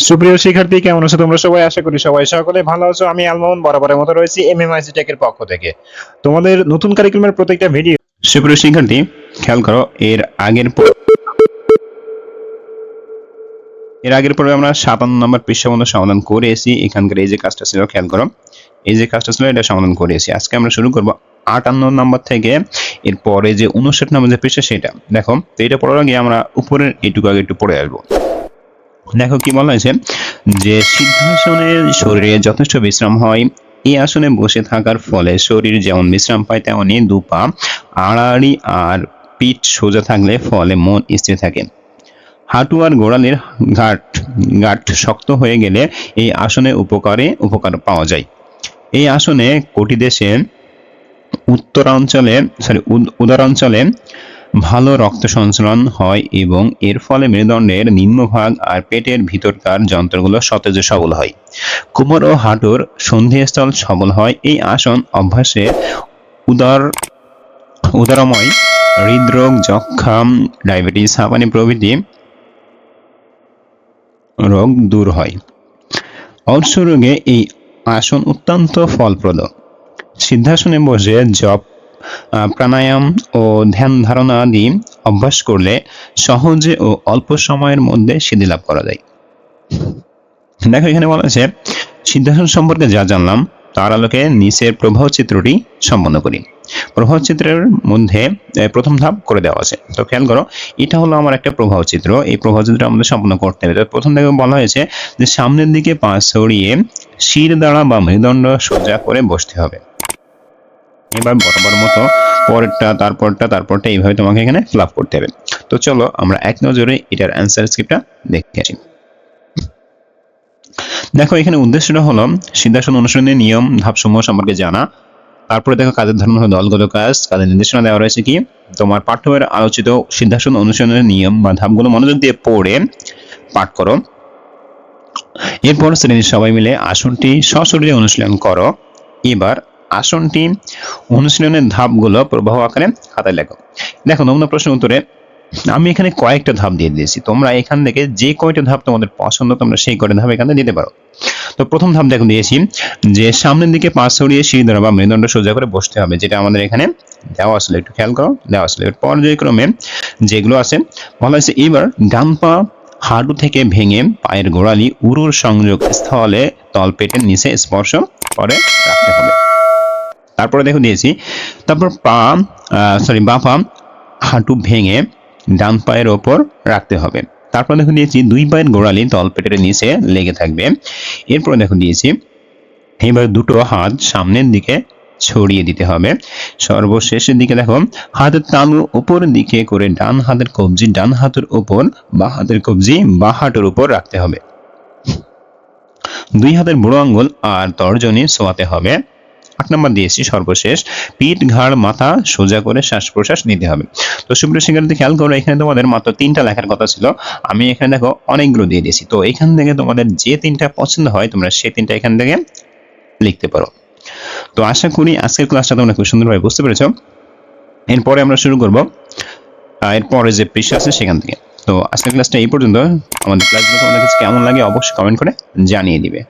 সুপ্রিয় শিক্ষার্থী, কেমন আছো তোমরা সবাই? আশা করি সবাই সকলে ভালো আছো। আমি আলমোহন বরাবরের মতো রয়েছি এমএমআইসি টেকের পক্ষ থেকে। তোমাদের নতুন কারিকুলামের প্রত্যেকটা ভিডিও সুপ্রিয় শিক্ষার্থী, খেয়াল করো, এর আগের এর আগের পরে আমরা সাতান্ন নম্বর পৃষ্ঠা মতো সমাধান করেছি এখানকার এই যে কাজটা ছিল, খেয়াল করো, এই যে কাজটা ছিল, এটা সমাধান করেছি আজকে আমরা শুরু করব আটান্ন নম্বর থেকে। এর পরে যে উনষাট নম্বর যে পৃষ্ঠা, সেটা। দেখো, তো এটা পড়ার আগে আমরা উপরের এইটুকু আগে একটু পড়ে আসব। দেখো কি বলা হয়েছে, যে সিদ্ধাসনে শরীরে যথেষ্ট বিশ্রাম হয় এই আসনে বসে থাকার ফলে শরীর যেমন বিশ্রাম পায় তেমনি দুপা আড়াআড়ি আর পিঠ সোজা থাকলে ফলে মন স্থির থাকে। হাঁটু আর গোড়ালির ঘাট ঘাট শক্ত হয়ে গেলে এই আসনে উপকারে উপকার পাওয়া যায়। এই আসনে কোটি দেশে উত্তরাঞ্চলে সরি উদারাঞ্চলে ভালো রক্ত সঞ্চালন হয় এবং এর ফলে মেরুদণ্ডের নিম্নভাগ আর পেটের ভিতরকার যন্ত্রগুলো সতেজ সবল হয়। কোমর ও হাঁটুর সন্ধিস্থল সবল হয়। এই আসন অভ্যাসে উদার, উদারময় হৃদরোগ যক্ষা ডায়াবেটিস, হাঁপানি প্রভৃতি রোগ দূর হয়। অর্শ রোগে এই আসন অত্যন্ত ফলপ্রদ। সিদ্ধাসনে বসে জপ প্রাণায়াম ও ধ্যান ধারণা আদি অভ্যাস করলে সহজে ও অল্প সময়ের মধ্যে সিদ্ধি লাভ করা যায়। দেখো, এখানে বলা আছে সিদ্ধাসন সম্পর্কে যা জানলাম, তার আলোকে নিচের প্রবাহ চিত্রটি সম্পন্ন করি। প্রবাহ চিত্রের মধ্যে প্রথম ধাপ করে দেওয়া আছে। তো খেয়াল করো, এটা হলো আমার একটা প্রবাহ চিত্র। এই প্রবাহ চিত্র আমাদের সম্পন্ন করতে হবে। প্রথম থেকে বলা হয়েছে যে সামনের দিকে পা ছড়িয়ে শির দ্বারা বা মেরুদণ্ড সোজা করে বসতে হবে। এবার বরাবর মতো পরেরটা, তারপরটা তারপরটা এইভাবে তোমাকে এখানে ফিল করতে হবে। তো চলো আমরা এক নজরে এটার অ্যান্সার স্ক্রিপ্টটা দেখে আসি। দেখো, এখানে উদ্দেশ্যটা হলো সিদ্ধাসন অনুসরণের নিয়ম, ধাপসমূহ সম্পর্কে জানা। তারপরে দেখো কাজের ধরন হলো দলগত কাজ। কাজের নির্দেশনা দেওয়া রয়েছে কি? তোমার পাঠ্যের আলোচিত সিদ্ধাসন অনুসরণের নিয়ম বা ধাপগুলো মনোযোগ দিয়ে পড়ে পাঠ করো। এরপর শ্রেণির সবাই মিলে আসনটি সশরীরে অনুশীলন করো। এবার আসনটি অনুশীলনের ধাপগুলো প্রবাহ আকারে খাতায় লেখো। দেখো, নমুনা প্রশ্ন উত্তরে আমি এখানে কয়েকটা ধাপ দিয়ে দিয়েছি। তোমরা এখান থেকে যে কয়টা ধাপ তোমাদের পছন্দ, তোমরা সেই কয়টা ধাপ এখানে দিতে পারো। তো প্রথম ধাপ দেখো দিয়েছি যে সামনের দিকে পা ছড়িয়ে সিঁড়ি ধরা বা মেরুদণ্ড সোজা করে বসতে হবে, যেটা আমাদের এখানে দেওয়া আসলে একটু খেয়াল করো, দেওয়া আসলে পর্যায়ক্রমে যেগুলো আছে, বলা হয়েছে এবার ডান পা হাঁটু থেকে ভেঙে পায়ের গোড়ালি উরুর সংযোগ স্থলে তলপেটের নিচে স্পর্শ করে রাখতে হবে। তারপরে দেখো দিয়েছি। তারপর পা সরি বা পা, হাঁটু ভেঙে ডান পায়ের ওপর রাখতে হবে। তারপর দেখো দিয়েছি, দুই পায়ের গোড়ালি তলপেটের নিচে লেগে থাকবে। এরপর দেখো দিয়েছি এবার দুটো হাত সামনের দিকে ছড়িয়ে দিতে হবে। সর্বশেষের দিকে দেখো, হাতের তালু উপরের দিকে করে ডান হাতের কবজি, ডান হাতের উপর বা হাতের কবজি, বা হাঁটুর উপর রাখতে হবে। দুই হাতের বুড়ো আঙ্গুল আর তর্জনী ছোঁয়াতে হবে। আট নম্বর দিয়েছি, সর্বশেষ। পিঠ, ঘাড়, মাথা সোজা করে শ্বাস প্রশ্বাস নিতে হবে। তো সুপ্রিয় শিক্ষার্থী, খেয়াল করো, এখানে তোমাদের মাত্র তিনটা লেখার কথা ছিল। আমি এখানে দেখো অনেকগুলো দিয়ে দিয়েছি। তো এখান থেকে তোমাদের যে তিনটা পছন্দ হয়, তোমরা সেই তিনটা এখান থেকে লিখতে পারো। তো আশা করি আজকের ক্লাসটা তোমরা খুব সুন্দরভাবে বুঝতে পেরেছ। এরপরে আমরা শুরু করব এরপরে যে পৃষ্ঠা আছে সেখান থেকে। তো আজকের ক্লাসটা এই পর্যন্ত। আমাদের ক্লাসগুলো তোমাদের কাছে কেমন লাগে অবশ্যই কমেন্ট করে জানিয়ে দিবে।